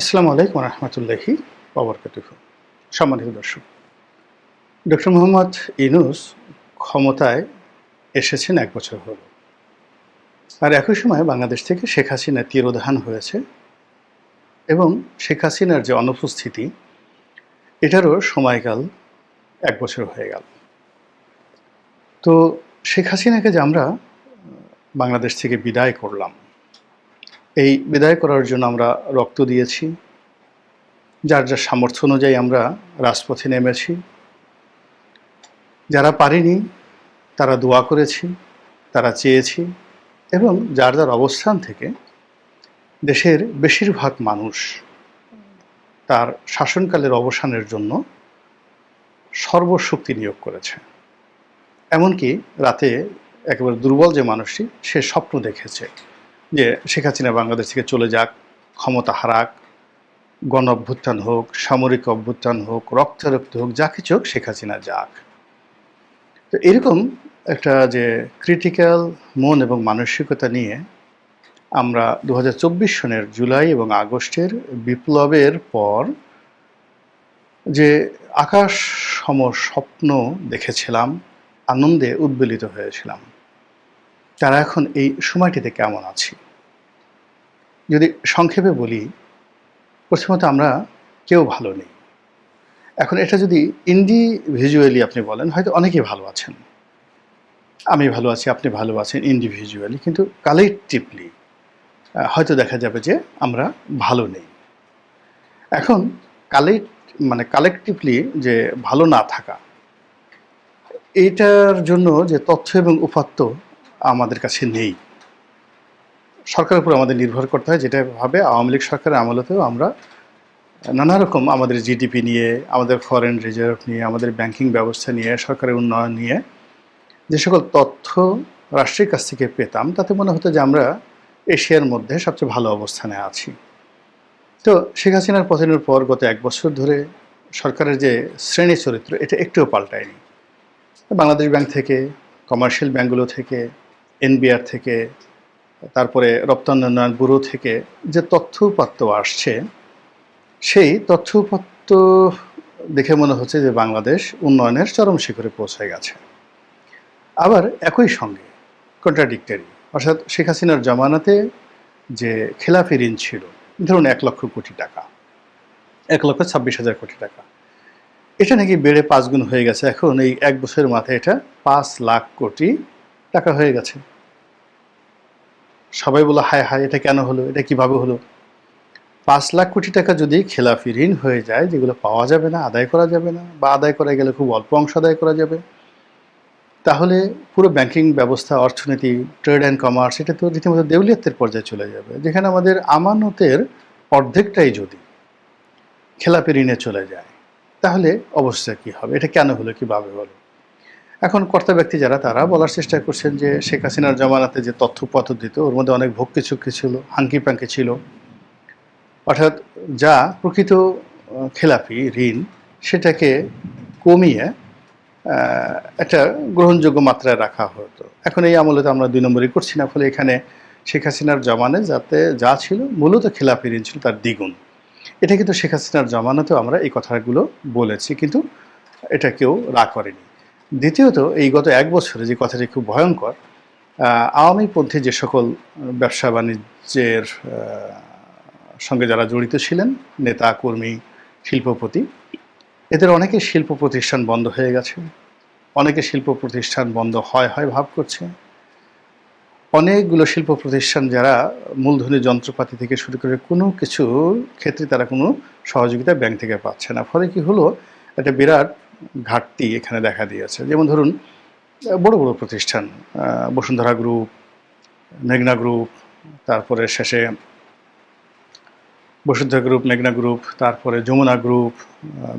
আসসালামু আলাইকুম রহমতুল্লাহি বাবরকাতুহ সম্মানিত দর্শক, ডক্টর মোহাম্মদ ইনুস ক্ষমতায় এসেছেন এক বছর হল। আর একই সময় বাংলাদেশ থেকে শেখ হাসিনা তিরোধান হয়েছে এবং শেখ হাসিনার যে অনুপস্থিতি, এটারও সময়কাল এক বছর হয়ে গেল। তো শেখ হাসিনাকে যে আমরা বাংলাদেশ থেকে বিদায় করলাম এই বিদায় করার জন্য আমরা রক্ত দিয়েছি, যার যার সামর্থ্য অনুযায়ী আমরা রাজপথে নেমেছি। যারা পারিনি, তারা দোয়া করেছি, তারা চেয়েছি এবং যার যার অবস্থান থেকে দেশের বেশিরভাগ মানুষ তার শাসনকালের অবসানের জন্য সর্বশক্তি নিয়োগ করেছে। এমনকি রাতে একেবারে দুর্বল যে মানুষটি, সে স্বপ্ন দেখেছে। যে শেখ হাসিনা বাংলাদেশ থেকে চলে যাক, ক্ষমতা হারাক গণ অভ্যুত্থান হোক, সামরিক অভ্যুত্থান হোক, রক্তারক্ত হোক, যা কিছু হোক শেখ হাসিনা যাক। তো এরকম একটা যে ক্রিটিক্যাল মন এবং মানসিকতা নিয়ে আমরা দু হাজার চব্বিশ সনের জুলাই এবং আগস্টের বিপ্লবের পর যে আকাশ সম স্বপ্ন দেখেছিলাম, আনন্দে উদ্বেলিত হয়েছিলাম। তারা এখন এই সময়টিতে কেমন আছি। যদি সংক্ষেপে বলি, প্রথমত আমরা কেউ ভালো নেই। এখন এটা যদি ইন্ডিভিজুয়ালি আপনি বলেন, হয়তো অনেকেই ভালো আছেন। আমি ভালো আছি, আপনি ভালো আছেন ইন্ডিভিজুয়ালি কিন্তু কালেকটিভলি হয়তো দেখা যাবে যে আমরা ভালো নেই। এখন কালেক্ট মানে কালেকটিভলি যে ভালো না থাকা এইটার জন্য যে তথ্য এবং উপাত্ত আমাদের কাছে নেই। সরকারের উপর আমাদের নির্ভর করতে হয়, যেটা ভাবে আওয়ামী লীগ সরকারের আমলতেও আমরা নানা রকম আমাদের জিডিপি নিয়ে, আমাদের ফরেন রিজার্ভ নিয়ে, আমাদের ব্যাংকিং ব্যবস্থা নিয়ে, সরকারের উন্নয়ন নিয়ে যে সকল তথ্য রাষ্ট্রের কাছ থেকে পেতাম, তাতে মনে হতো যে আমরা এশিয়ার মধ্যে সবচেয়ে ভালো অবস্থানে আছি। তো শেখ হাসিনার পতনের পর গত এক বছর ধরে সরকারের যে শ্রেণি চরিত্র, এটা একটুও পাল্টায়নি। বাংলাদেশ ব্যাংক থেকে কমার্শিয়াল ব্যাঙ্কগুলো থেকে এনবিআর থেকে, তারপরে রপ্তানি উন্নয়ন ব্যুরো থেকে যে তথ্য উপাত্ত আসছে, সেই তথ্য উপাত্ত দেখে মনে হচ্ছে যে বাংলাদেশ উন্নয়নের চরম শিখরে পৌঁছে গেছে। আবার একই সঙ্গে কন্ট্রাডিক্টারি অর্থাৎ শেখ হাসিনার জমানাতে যে খেলাফি ঋণ ছিল, ধরুন এক লক্ষ কোটি টাকা, এক লক্ষ ছাব্বিশ হাজার কোটি টাকা, এটা নাকি বেড়ে পাঁচ গুণ হয়ে গেছে। এখন এই এক বছরের মাথায় এটা পাঁচ লাখ কোটি টাকা হয়ে গেছে। সবাই বলো হায় হায়, এটা কেন হলো? এটা কীভাবে হলো? পাঁচ লাখ কোটি টাকা যদি খেলাফি ঋণ হয়ে যায়, যেগুলো পাওয়া যাবে না, আদায় করা যাবে না, বা আদায় করা গেলে খুব অল্প অংশ আদায় করা যাবে, তাহলে পুরো ব্যাংকিং ব্যবস্থা, অর্থনীতি, ট্রেড অ্যান্ড কমার্স, এটা তো রীতিমতো দেউলিয়াত্বের পর্যায়ে চলে যাবে। যেখানে আমাদের আমানতের অর্ধেকটাই যদি খেলাপি ঋণে চলে যায়, তাহলে অবস্থা কি হবে? এটা কেন হলো? কীভাবে হলো? এখন কর্তা ব্যক্তি যারা, তারা বলার চেষ্টা করছেন যে শেখ হাসিনার জমানাতে যে তথ্য দিত, ওর মধ্যে অনেক ভক্তি চুক্তি ছিল, হাঙ্কি পাঙ্কি ছিল। অর্থাৎ যা প্রকৃত খেলাপি, ঋণ, সেটাকে কমিয়ে একটা গ্রহণযোগ্য মাত্রায় রাখা হতো। এখন এই আমলে তো আমরা দুই নম্বরই করছি না, ফলে এখানে শেখ হাসিনার জমানে যাতে যা ছিল, মূলত খেলাপি, ঋণ ছিল, তার দ্বিগুণ। এটা কিন্তু শেখ হাসিনার জমানাতেও আমরা এই কথাগুলো বলেছি, কিন্তু এটা কেউ রা করেনি। দ্বিতীয়ত, এই গত এক বছরে যে কথাটি খুব ভয়ঙ্কর আওয়ামীপন্থী যে সকল ব্যবসা বাণিজ্যের সঙ্গে যারা জড়িত ছিলেন, নেতা, কর্মী, শিল্পপতি, এদের অনেকে শিল্প প্রতিষ্ঠান বন্ধ হয়ে গেছে অনেকে শিল্প প্রতিষ্ঠান বন্ধ হয় হয় ভাব করছে। অনেকগুলো শিল্প প্রতিষ্ঠান যারা মূলধনী যন্ত্রপাতি থেকে শুরু করে কোনো কিছু ক্ষেত্রে তারা কোনো সহযোগিতা ব্যাংক থেকে পাচ্ছে না। ফলে কি হলো, একটা বিরাট ঘাটতি এখানে দেখা দিয়েছে। যেমন ধরুন, বড় বড় প্রতিষ্ঠান বসুন্ধরা গ্রুপ, মেঘনা গ্রুপ, তারপরে শেষে বসুন্ধরা গ্রুপ, মেঘনা গ্রুপ, তারপরে Jamuna group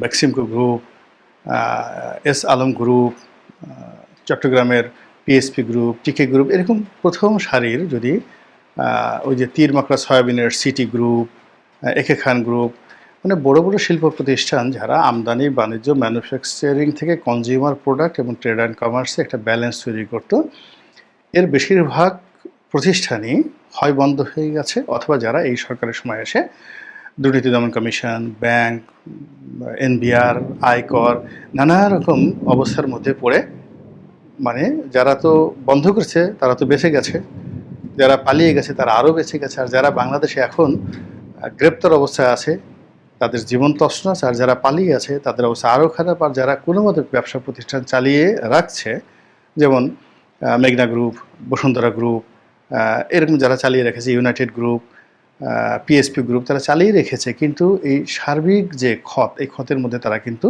Beximco group S Alam group চট্টগ্রামের পিএসপি গ্রুপ, টিকে গ্রুপ, এরকম প্রথম সারির যদি ওই যে তীর মাকড়া, সয়াবিনের সিটি গ্রুপ একে খান গ্রুপ মানে বড় বড় শিল্প প্রতিষ্ঠান যারা আমদানি, বাণিজ্য ম্যানুফ্যাকচারিং থেকে কনজিউমার প্রোডাক্ট এবং ট্রেড অ্যান্ড কমার্সে একটা ব্যালেন্স তৈরি করত। এর বেশিরভাগ প্রতিষ্ঠানই হয় বন্ধ হয়ে গেছে অথবা যারা এই সরকারের সময় এসে দুর্নীতি দমন কমিশন, ব্যাংক, এনবিআর, আয়কর নানা রকম অবস্থার মধ্যে পড়ে। মানে যারা তো বন্ধ করছে, তারা তো বেঁচে গেছে। যারা পালিয়ে গেছে, তারা আরও বেঁচে গেছে। আর যারা বাংলাদেশে এখন গ্রেপ্তার অবস্থায় আছে তাদের জীবন তছনছ আর যারা পালিয়ে আছে, তাদের অবস্থা আরও খারাপ। আর যারা কোনো মতে ব্যবসা প্রতিষ্ঠান চালিয়ে রাখছে, যেমন মেঘনা গ্রুপ, বসুন্ধরা গ্রুপ এরকম যারা চালিয়ে রেখেছে, ইউনাইটেড গ্রুপ পিএসপি গ্রুপ, তারা চালিয়ে রেখেছে, কিন্তু এই সার্বিক যে ক্ষত, এই ক্ষতের মধ্যে তারা কিন্তু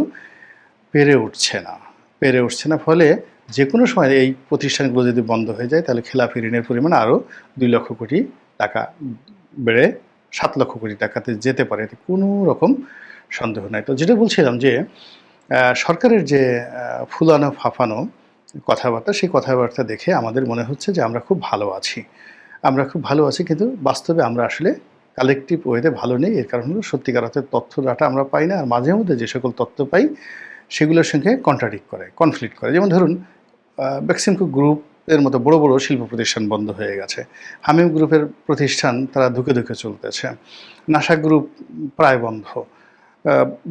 পেরে উঠছে না। পেরে উঠছে না, ফলে যে কোনো সময় এই প্রতিষ্ঠানগুলো যদি বন্ধ হয়ে যায়, তাহলে খেলাফি ঋণের পরিমাণ আরও দুই লক্ষ কোটি টাকা বেড়ে সাত লক্ষ কোটি টাকাতে যেতে পারে, এতে কোনো রকম সন্দেহ নাই। তো যেটা বলছিলাম যে সরকারের যে ফুলানো ফাফানো কথাবার্তা, সেই কথাবার্তা দেখে আমাদের মনে হচ্ছে যে আমরা খুব ভালো আছি। আমরা খুব ভালো আছি, কিন্তু বাস্তবে আমরা আসলে কালেকটিভ ওয়েতে ভালো নেই। এর কারণ হলো সত্যিকার অর্থে তথ্য ডাটা আমরা পাই না, আর মাঝে মধ্যে যে সকল তথ্য পাই, সেগুলোর সঙ্গে কন্ট্রাডিক্ট করে কনফ্লিক্ট করে। যেমন ধরুন বেক্সিমকো গ্রুপের মতো বড় বড় শিল্প প্রতিষ্ঠান বন্ধ হয়ে গেছে। হামিম গ্রুপের প্রতিষ্ঠান তারা ধুকে ধুকে চলতেছে। নাসা গ্রুপ প্রায় বন্ধ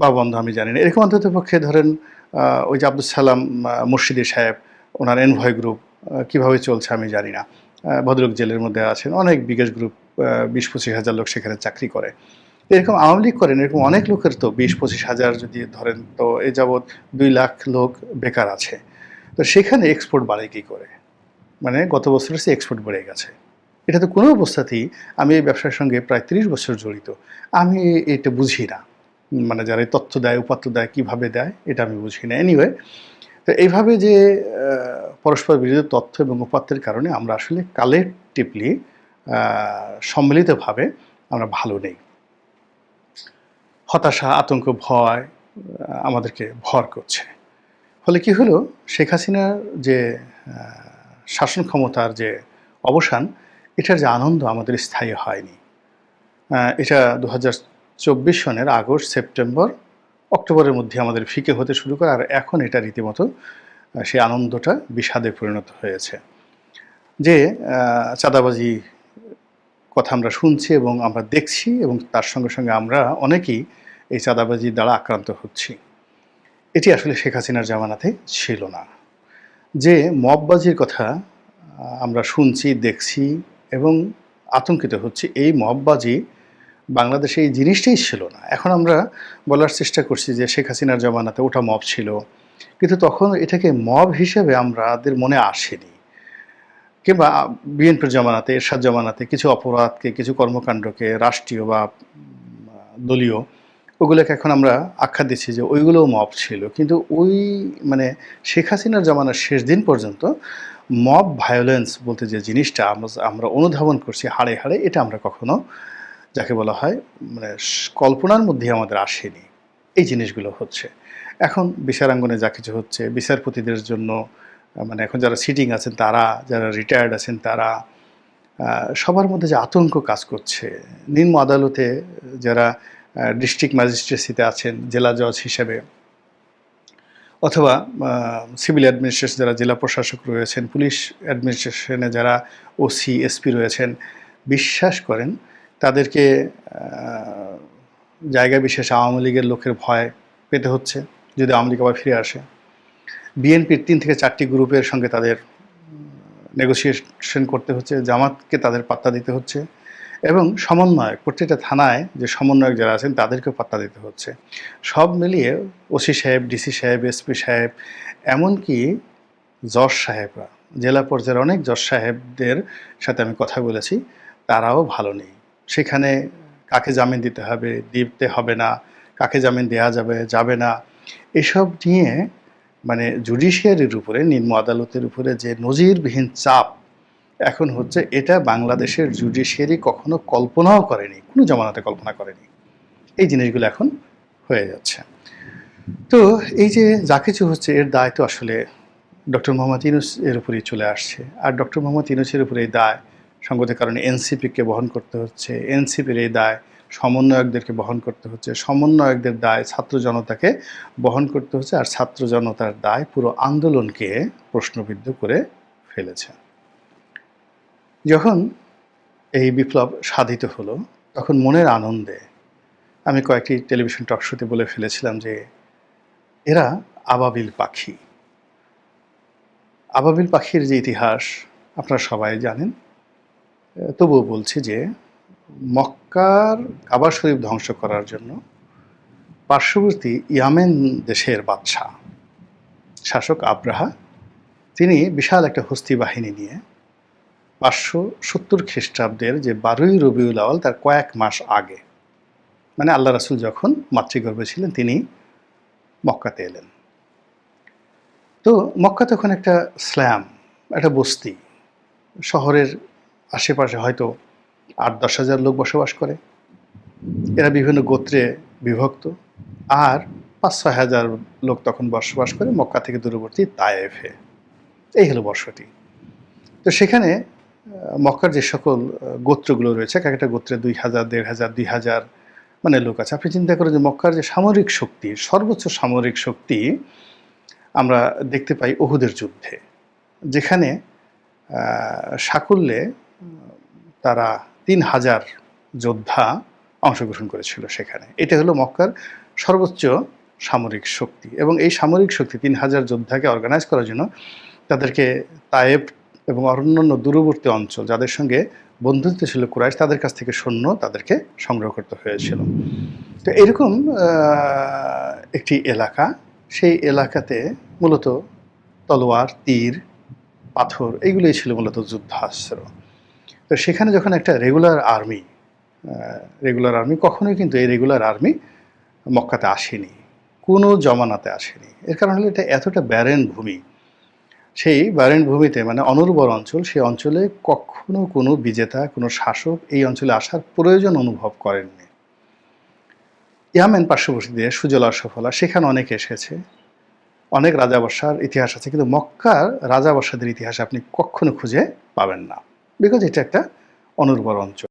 বা বন্ধ আমি জানি না। এরকম অন্তত পক্ষে ধরেন ওই যে আব্দুল সালাম মুর্শিদি সাহেব, ওনার এনভয় গ্রুপ কীভাবে চলছে আমি জানি না। ভদ্রলোক জেলের মধ্যে আছেন, অনেক বিকাশ গ্রুপ বিশ পঁচিশ হাজার লোক সেখানে চাকরি করে। এরকম আওয়ামী লীগ করেন, এরকম অনেক লোকের তো বিশ পঁচিশ হাজার যদি ধরেন, তো এ যাবৎ দুই লাখ লোক বেকার আছে। তো সেখানে এক্সপোর্ট বাড়ে কী করে? মানে গত বছরের সে এক্সপোর্ট বেড়ে গেছে। এটা তো কোনো অবস্থাতেই আমি এই ব্যবসার সঙ্গে প্রায় তিরিশ বছর জড়িত। আমি এটা বুঝি না। মানে যারা তথ্য দেয়, উপাত্ত দেয়, কীভাবে দেয়, এটা আমি বুঝি না। এনিওয়ে তো এইভাবে যে পরস্পর বিরোধী তথ্য এবং উপাত্তের কারণে আমরা আসলে কালেকটিভলি সম্মিলিতভাবে আমরা ভালো নেই। হতাশা, আতঙ্ক, ভয় আমাদেরকে ভর করছে। ফলে কি হলো? শেখ হাসিনার যে শাসন ক্ষমতার যে অবসান, এটার যে আনন্দ আমাদের স্থায়ী হয়নি। এটা দু চব্বিশ সনের আগস্ট, সেপ্টেম্বর, অক্টোবরের মধ্যে আমাদের ফিকে হতে শুরু করে আর এখন এটা রীতিমতো সেই আনন্দটা বিষাদে পরিণত হয়েছে। যে চাঁদাবাজি কথা আমরা শুনছি এবং আমরা দেখছি এবং তার সঙ্গে সঙ্গে আমরা অনেকেই এই চাঁদাবাজির দ্বারা আক্রান্ত হচ্ছি। এটি আসলে শেখ হাসিনার জামানাতে ছিল না। যে মববাজির কথা আমরা শুনছি, দেখছি এবং আতঙ্কিত হচ্ছি, এই মববাজি বাংলাদেশে এই জিনিসটাই ছিল না। এখন আমরা বলার চেষ্টা করছি যে শেখ হাসিনার জমানাতে ওটা মব ছিল, কিন্তু তখন এটাকে মব হিসেবে আমাদের মনে আসেনি। কিংবা বিএনপির জামানাতে, এরশাদ জমানাতে কিছু অপরাধকে, কিছু কর্মকাণ্ডকে রাষ্ট্রীয় বা দলীয় ওগুলোকে এখন আমরা আখ্যা দিচ্ছি যে ওইগুলোও মব ছিল। কিন্তু ওই মানে শেখ হাসিনার জামানার শেষ দিন পর্যন্ত মব ভায়োলেন্স বলতে যে জিনিসটা আমরা অনুধাবন করছি হাড়ে হাড়ে, এটা আমরা কখনো যাকে বলা হয় মানে কল্পনার মধ্যে আমাদের আসেনি। এই জিনিসগুলো হচ্ছে। এখন বিচারাঙ্গনে যা কিছু হচ্ছে, বিচারপতিদের জন্য মানে এখন যারা সিটিং আছেন তারা, যারা রিটায়ার্ড আছেন তারা সবার মধ্যে যে আতঙ্ক কাজ করছে, নিম্ন আদালতে যারা ডিস্ট্রিক্ট ম্যাজিস্ট্রেসিতে আছেন, জেলা জজ হিসেবে। অথবা সিভিল অ্যাডমিনিস্ট্রেশন যারা জেলা প্রশাসক রয়েছেন, পুলিশ অ্যাডমিনিস্ট্রেশনে যারা ওসি এসপি রয়েছেন, বিশ্বাস করেন, তাদেরকে জায়গা বিশেষ আওয়ামী লীগের লোকের ভয় পেতে হচ্ছে, যদি আওয়ামী লীগ আবার ফিরে আসে। বিএনপির তিন থেকে চারটি গ্রুপের সঙ্গে তাদের নেগোসিয়েশন করতে হচ্ছে, জামাতকে তাদের পাত্তা দিতে হচ্ছে। এবং সমন্বয়ক, প্রত্যেকটা থানায় যে সমন্বয়ক যারা আছেন, তাদেরকেও পাত্তা দিতে হচ্ছে। সব মিলিয়ে ওসি সাহেব, ডিসি সাহেব, এসপি সাহেব, এমনকি জজ সাহেবরা, জেলা পর্যায়ের অনেক জজ সাহেবদের সাথে আমি কথা বলেছি, তারাও ভালো নেই। সেখানে কাকে জামিন দিতে হবে দিতে হবে না, কাকে জামিন দেওয়া যাবে যাবে না, এসব নিয়ে মানে জুডিশিয়ারির উপরে, নিম্ন আদালতের উপরে যে নজিরবিহীন চাপ এখন হচ্ছে এটা বাংলাদেশের জুডিশিয়ারি কখনো কল্পনাও করেনি, কোনো জামানাতে কল্পনা করেনি। এই জিনিসগুলো এখন হয়ে যাচ্ছে। তো এই যে যা কিছু হচ্ছে, এর দায় তো আসলে ডক্টর মোহাম্মদ ইউনুস এর উপরেই চলে আসছে। আর ডক্টর মোহাম্মদ ইউনুসের উপরে এই দায় সঙ্গতের কারণে এনসিপিকে বহন করতে হচ্ছে, এনসিপির এই দায় সমন্বয়কদেরকে বহন করতে হচ্ছে, সমন্বয়কদের দায় ছাত্র জনতাকে বহন করতে হচ্ছে, আর ছাত্র জনতার দায় পুরো আন্দোলনকে প্রশ্নবিদ্ধ করে ফেলেছে। যখন এই বিপ্লব সাধিত হলো, তখন মনের আনন্দে আমি কয়েকটি টেলিভিশন টক শোতে বলে ফেলেছিলাম যে, এরা আবাবিল পাখি। আবাবিল পাখির যে ইতিহাস, আপনারা সবাই জানেন। তবুও বলছি যে, মক্কার কাবা শরীফ ধ্বংস করার জন্য পার্শ্ববর্তী ইয়ামেন দেশের বাদশাহ, শাসক আব্রাহা, তিনি বিশাল একটা হস্তি বাহিনী নিয়ে পাঁচশো সত্তর খ্রিস্টাব্দের যে বারোই রবিউল আওয়াল তার কয়েক মাস আগে। মানে আল্লাহ রাসুল যখন মাতৃগর্ভে ছিলেন, তিনি মক্কাতে এলেন। তো মক্কা তখন একটা স্ল্যাম, একটা বস্তি। শহরের আশেপাশে হয়তো আট দশ হাজার লোক বসবাস করে। এরা বিভিন্ন গোত্রে বিভক্ত। আর পাঁচ ছয় হাজার লোক তখন বসবাস করে মক্কা থেকে দূরবর্তী তায়েফে। এই হলো বসতি তো সেখানে মক্কার যে সকল গোত্রগুলো রয়েছে, এক একটা গোত্রে দুই হাজার, দেড় হাজার, দুই হাজার মানে লোক আছে। আপনি চিন্তা করেন যে মক্কার যে সামরিক শক্তি, সর্বোচ্চ সামরিক শক্তি আমরা দেখতে পাই ওহুদের যুদ্ধে, যেখানে সাকুল্যে তারা তিন হাজার যোদ্ধা অংশগ্রহণ করেছিল সেখানে। এটা হলো মক্কার সর্বোচ্চ সামরিক শক্তি এবং এই সামরিক শক্তি তিন হাজার যোদ্ধাকে অর্গানাইজ করার জন্য তাদেরকে তায়েব এবং অন্যান্য দূরবর্তী অঞ্চল যাদের সঙ্গে বন্ধুত্ব ছিল কুরাইশ, তাদের কাছ থেকে সৈন্য তাদেরকে সংগ্রহ করতে হয়েছিল। তো এরকম একটি এলাকা, সেই এলাকাতে মূলত তলোয়ার, তীর, পাথর এইগুলোই ছিল মূলত যুদ্ধাস্ত্র। তো সেখানে যখন একটা রেগুলার আর্মি রেগুলার আর্মি, কখনোই কিন্তু এই রেগুলার আর্মি মক্কাতে আসেনি, কোনো জমানাতে আসেনি। এর কারণ হলো এটা এতটা ব্যারেন ভূমি সেই ব্যারেন ভূমিতে মানে অনুর্বর অঞ্চল, সেই অঞ্চলে কখনো কোনো বিজেতা, কোনো শাসক এই অঞ্চলে আসার প্রয়োজন অনুভব করেননি। ইয়ামেন পার্শ্ববর্তী দেশ, সুজলা সফলা, সেখানে অনেক এসেছে। অনেক রাজাবর্ষার ইতিহাস আছে, কিন্তু মক্কার রাজাবর্ষাদের ইতিহাস আপনি কখনো খুঁজে পাবেন না। বিকজ এটা একটা অনুর্বর অঞ্চল।